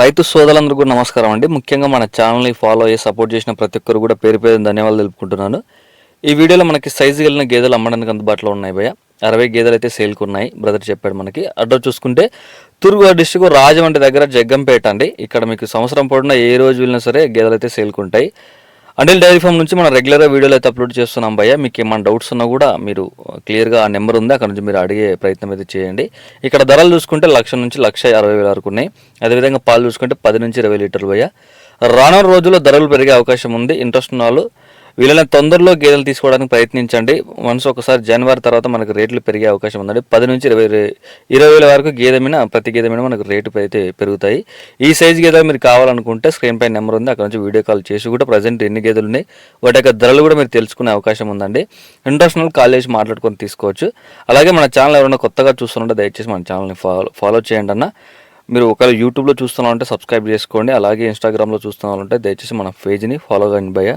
రైతు సోదరులందరూ కూడా నమస్కారం అండి. ముఖ్యంగా మన ఛానల్ని ఫాలో అయ్యి సపోర్ట్ చేసిన ప్రతి ఒక్కరు కూడా పేరు పేరు ధన్యవాదాలు తెలుపుకుంటున్నాను. ఈ వీడియోలో మనకి సైజు కలిగిన గేదెలు అమ్మడానికి అందుబాటులో ఉన్నాయి భయ్య. అరవై గేదెలు అయితే సేల్కి ఉన్నాయి బ్రదర్ చెప్పాడు మనకి. అడ్రస్ చూసుకుంటే తూర్పుగోదావరి డిస్టిక్ రాజమండ్రి దగ్గర జగ్గంపేట అండి. ఇక్కడ మీకు సంవత్సరం పొడిన ఏ రోజు వెళ్ళినా సరే గేదెలు అయితే సేల్కుంటాయి అండిల్ డైరీ ఫామ్ నుంచి మనం రెగ్యులర్గా వీడియోలు అయితే అప్లోడ్ చేస్తున్నాం భయ్య. మీకు ఏమైనా డౌట్స్ ఉన్నా కూడా మీరు క్లియర్గా ఆ నెంబర్ ఉంది అక్కడ నుంచి మీరు అడిగే ప్రయత్నం అయితే చేయండి. ఇక్కడ ధరలు చూసుకుంటే లక్ష నుంచి లక్ష అరవై వేల వరకు ఉన్నాయి. అదేవిధంగా పాలు చూసుకుంటే పది నుంచి ఇరవై లీటర్లు భయ్య. రానున్న రోజుల్లో ధరలు పెరిగే అవకాశం ఉంది. ఇంట్రెస్ట్ ఉన్న వాళ్ళు వీళ్ళని తొందరలో గేదెలు తీసుకోవడానికి ప్రయత్నించండి. మనసు ఒకసారి జనవరి తర్వాత మనకు రేట్లు పెరిగే అవకాశం ఉందండి. పది నుంచి ఇరవై ఇరవై వేల వరకు గేదె మీద ప్రతి గేదె మీద మనకు రేటు అయితే పెరుగుతాయి. ఈ సైజ్ గేదెలు మీరు కావాలనుకుంటే స్క్రీన్ పై నెంబర్ ఉంది. అక్కడ నుంచి వీడియో కాల్ చేసి కూడా ప్రజెంట్ ఎన్ని గేదెలు ఉన్నాయి వాటి యొక్క ధరలు కూడా మీరు తెలుసుకునే అవకాశం ఉందండి. ఇంటర్నేషనల్ కాల్ చేసి మాట్లాడుకొని తీసుకోవచ్చు. అలాగే మన ఛానల్ ఎవరైనా కొత్తగా చూస్తుంటే దయచేసి మన ఛానల్ని ఫాలో ఫాలో చేయండి అన్న. మీరు ఒకవేళ యూట్యూబ్లో చూస్తున్నారంటే సబ్స్క్రైబ్ చేసుకోండి. అలాగే ఇన్స్టాగ్రామ్లో చూస్తున్నారంటే దయచేసి మన పేజ్ని ఫాలో కండి భయ్యా.